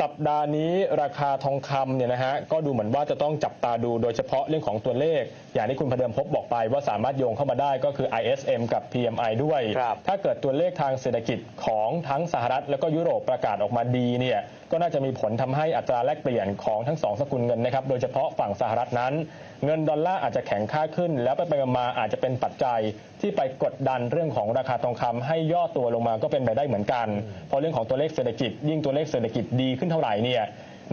สัปดาห์นี้ราคาทองคำเนี่ยนะฮะก็ดูเหมือนว่าจะต้องจับตาดูโดยเฉพาะเรื่องของตัวเลข อย่างที่คุณพเดิมพบบอกไปว่าสามารถโยงเข้ามาได้ก็คือ ISM กับ PMI ด้วย ครับ ถ้าเกิดตัวเลขทางเศรษฐกิจของทั้งสหรัฐ แล้วก็ยุโรปประกาศออกมาดีเนี่ยก็น่าจะมีผลทำให้อัตราแลกเปลี่ยนของทั้งสองสกุลเงินนะครับโดยเฉพาะฝั่งสหรัฐนั้น เงินดอลลาร์อาจจะแข็งค่าขึ้น แล้วไปไปมาๆอาจจะเป็นปัจจัยที่ไปกดดันเรื่องของราคาทองคำให้ย่อตัวลงมาก็เป็นไปได้เหมือนกันเพราะเรื่องของตัวเลขเศรษฐกิจยิ่งตัวเลขเศรษฐกิจดีขึ้นเท่าไหร่เนี่ย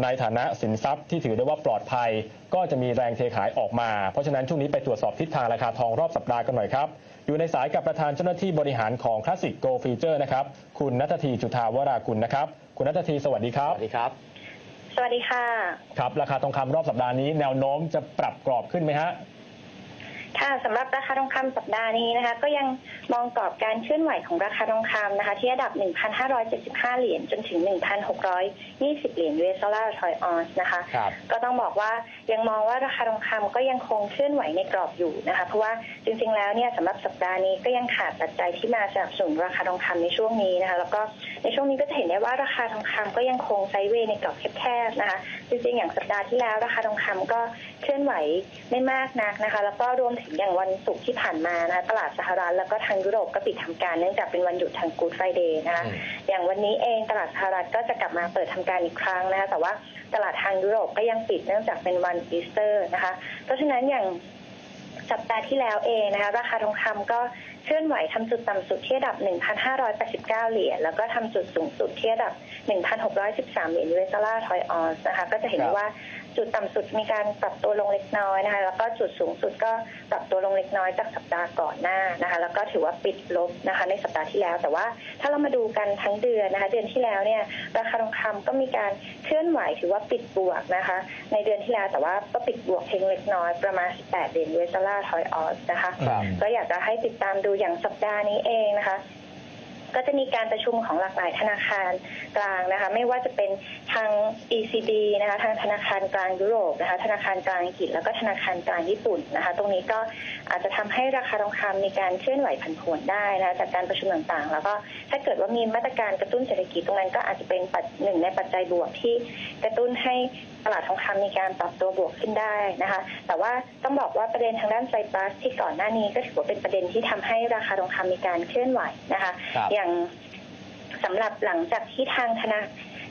ในฐานะสินทรัพย์ที่ถือได้ว่าปลอดภัย ก็จะมีแรงเทขายออกมา เพราะฉะนั้นช่วงนี้ไปตรวจสอบทิศทางราคาทองรอบสัปดาห์กันหน่อยครับ อยู่ในสายกับประธานเจ้าหน้าที่บริหารของคลาสสิกโกลฟีเจอร์นะครับคุณนัททีจุธาวรากุลนะครับ คุณนัททีสวัสดีคสรับวัสดีครับ สวัสดีค่ะ ครับ ราคาทองคำรอบสัปดาห์นี้แนวโน้มจะปรับกรอบขึ้นไหมฮะ ค่ะสำหรับราคาทองคำสัปดาห์นี้นะคะ ก็ยังมองกรอบการเคลื่อนไหวของราคาทองคำนะคะ ที่ระดับ 1,575 เหรียญจนถึง 1,620 เหรียญ US ดอลลาร์ทอยออนซ์นะคะครับก็ต้องบอกว่ายังมองว่าราคาทองคำก็ยังคงเคลื่อนไหวในกรอบอยู่นะคะ เพราะว่าจริงๆแล้วเนี่ยสำหรับสัปดาห์นี้ก็ยังขาดปัจจัยที่มาสนับสนุนราคาทองคำในช่วงนี้นะคะ แล้วก็ในช่วงนี้ก็จะเห็นได้ว่าราคาทองคำก็ยังคงไซด์เวย์ในกรอบแคบๆนะคะ จริงๆอย่างสัปดาห์ที่แล้วราคาทองคำก็เคลื่อนไหวไม่มากนักนะคะ แล้วก็รวมถึงอย่างวันศุกร์ที่ผ่านมานะคะตลาดสหรัฐแล้วก็ทางยุโรปก็ปิดทำการเนื่องจากเป็นวันหยุดทางกูดไฟเดย์นะคะอืมอย่างวันนี้เองตลาดสหรัฐก็จะกลับมาเปิดทำการอีกครั้งนะคะแต่ว่าตลาดทางยุโรปก็ยังปิดเนื่องจากเป็นวันอีสเตอร์นะคะ เพราะฉะนั้นอย่างสัปดาห์ที่แล้วเองนะคะราคาทองคำก็เคลื่อนไหวทำจุดต่ำสุดที่ระดับ 1,589 เหรียญแล้วก็ทำจุดสูงสุดที่ระดับ 1,613 เหรียญ US ดอลลาร์ทอยออนซ์นะคะก็จะเห็นได้ว่า จุดต่ำสุดมีการปรับตัวลงเล็กน้อยนะคะ แล้วก็จุดสูงสุดก็ปรับตัวลงเล็กน้อยจากสัปดาห์ก่อนหน้านะคะ แล้วก็ถือว่าปิดลบนะคะ ในสัปดาห์ที่แล้ว แต่ว่าถ้าเรามาดูกันทั้งเดือนนะคะ เดือนที่แล้วเนี่ยราคาทองคำก็มีการเคลื่อนไหวถือว่าปิดบวกนะคะ ในเดือนที่แล้วแต่ว่าก็ปิดบวกเพียงเล็กน้อยประมาณ 18 เหรียญ US ดอลลาร์ทอยออนซ์นะคะ ครับ ก็อยากจะให้ติดตามดูอย่างสัปดาห์นี้เองนะคะ ก็จะมีการประชุมของหลากหลายธนาคารกลางนะคะ ไม่ว่าจะเป็นทาง ECB นะคะทางธนาคารกลางยุโรปนะคะ ธนาคารกลางอังกฤษแล้วก็ธนาคารกลางญี่ปุ่นนะคะ ตรงนี้ก็อาจจะทำให้ราคาทองคำมีการเคลื่อนไหวผันผวนได้นะะจากการประชุมต่างๆ แล้วก็ถ้าเกิดว่ามีมาตรการกระตุ้นเศรษฐกิจตรงนั้นก็อาจจะเป็นปัจหนึ่งในปัจจัยบวกที่กระตุ้นให้ตลาดทองคำมีการปรับตัวบวกขึ้นได้นะคะ แต่ว่าต้องบอกว่าประเด็นทางด้านไซปรัสที่ก่อนหน้านี้ก็ถือว่าเป็นประเด็นที่ทำให้ราคาทองคำมีการเคลื่อนไหวนะคะครับอย่างสำหรับหลังจากที่ทางธนา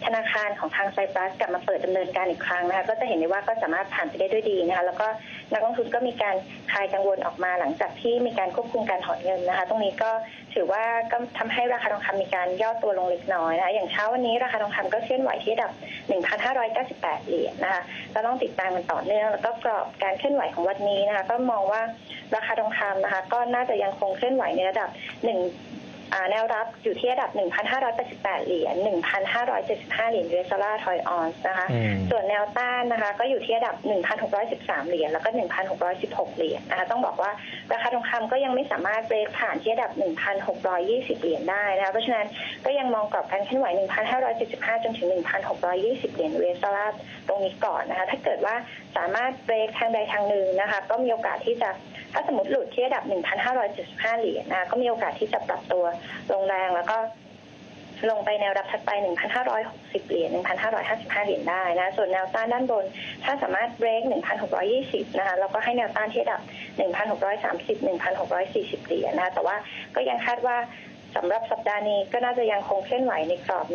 ธนาคารของทางไซปรัสกลับมาเปิดดำเนินการอีกครั้งนะคะก็จะเห็นได้ว่าก็สามารถผ่านไปได้ด้วยดีนะคะแล้วก็นักลงทุนก็มีการคลายกังวลออกมาหลังจากที่มีการควบคุมการถอนเงินนะคะ ตรงนี้ก็ถือว่าก็ทำให้ราคาทองคำมีการย่อตัวลงเล็กน้อยนะคะอย่างเช้าวันนี้ราคาทองคำก็เคลื่อนไหวที่ระดับ 1,598 เหรียญนะคะก็ต้องติดตามกันต่อเนื่อง แล้วก็กรอบการเคลื่อนไหวของวันนี้นะคะก็มองว่าราคาทองคำนะคะก็น่าจะยังคงเคลื่อนไหวในระดับ1 แนวรับอยู่ที่ระดับ 1,588 เหรียญ 1,575 เหรียญ US ดอลลาร์ทอยออนซ์นะคะอืมส่วนแนวต้านนะคะ ก็อยู่ที่ระดับ 1,613 เหรียญ แล้วก็ 1,616 เหรียญนะคะต้องบอกว่าราคาทองคำก็ยังไม่สามารถเบรกผ่านที่ระดับ 1,620 เหรียญได้นะคะ เพราะฉะนั้นก็ยังมองกรอบการเคลื่อนไหว 1,575 จนถึง 1,620 เหรียญ US ดอลลาร์ตรงนี้ก่อนนะคะ ถ้าเกิดว่าสามารถเบรกทางใดทางหนึ่งนะคะ ก็มีโอกาสที่จะถ้าสมมติหลุดที่ระดับ 1,575 เหรียญนะคะก็มีโอกาสที่จะปรับตัวลงแรงแล้วก็ลงไปแนวรับถัดไป 1,560 เหรียญ 1,555 เหรียญได้นะ ส่วนแนวต้านด้านบน ถ้าสามารถเบรก1,620 นะคะ แล้วก็ให้แนวต้านที่ระดับ 1,630 1,640 เหรียญนะคะ แต่ว่าก็ยังคาดว่าสำหรับสัปดาห์นี้ก็น่าจะยังคงเคลื่อนไหวในกรอบ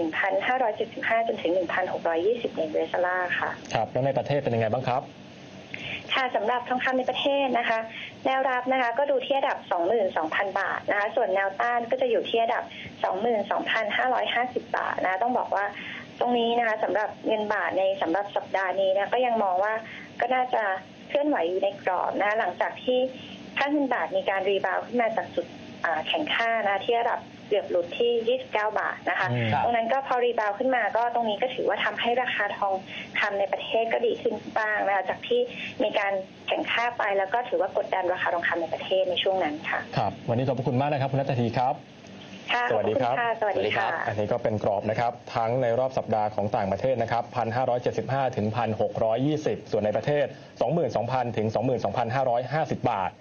1,575 จนถึง 1,620 เหรียญเวสลาค่ะ ครับ แล้วในประเทศเป็นยังไงบ้างครับ ค่ะสำหรับทองคำในประเทศนะคะ แนวรับนะคะก็ดูที่ระดับ 22,000 บาทนะคะ ส่วนแนวต้านก็จะอยู่ที่ระดับ 22,550 บาทนะะต้องบอกว่าตรงนี้นะคะสำหรับเงินบาทในสำหรับสัปดาห์นี้นะก็ยังมองว่าก็น่าจะเคลื่อนไหวอยู่ในกรอบนะะหลังจากที่ค่าเงินบาทมีการรีบาวขึ้นมาจากจุดแข่งค่านะที่ระดับ เกือบหลุดที่ 29 บาทนะคะอืมตรงนั้นก็พอรีบาวด์ขึ้นมาก็ตรงนี้ก็ถือว่าทำให้ราคาทองคำในประเทศก็ดีขึ้นบ้างนะคะจากที่มีการแข่งค่าไปแล้วก็ถือว่ากดดันราคาทองคำในประเทศในช่วงนั้นค่ะครับวันนี้ขอบพระคุณมากนะครับคุณนัททีครับค่ะสวัสดีครับขอณค่ะสวัสดีค่ะอันนี้ก็เป็นกรอบนะครับ ทั้งในรอบสัปดาห์ของต่างประเทศนะครับ 1,575 ถึง 1,620 ส่วนในประเทศ 22,000 ถึง 22,550 บาท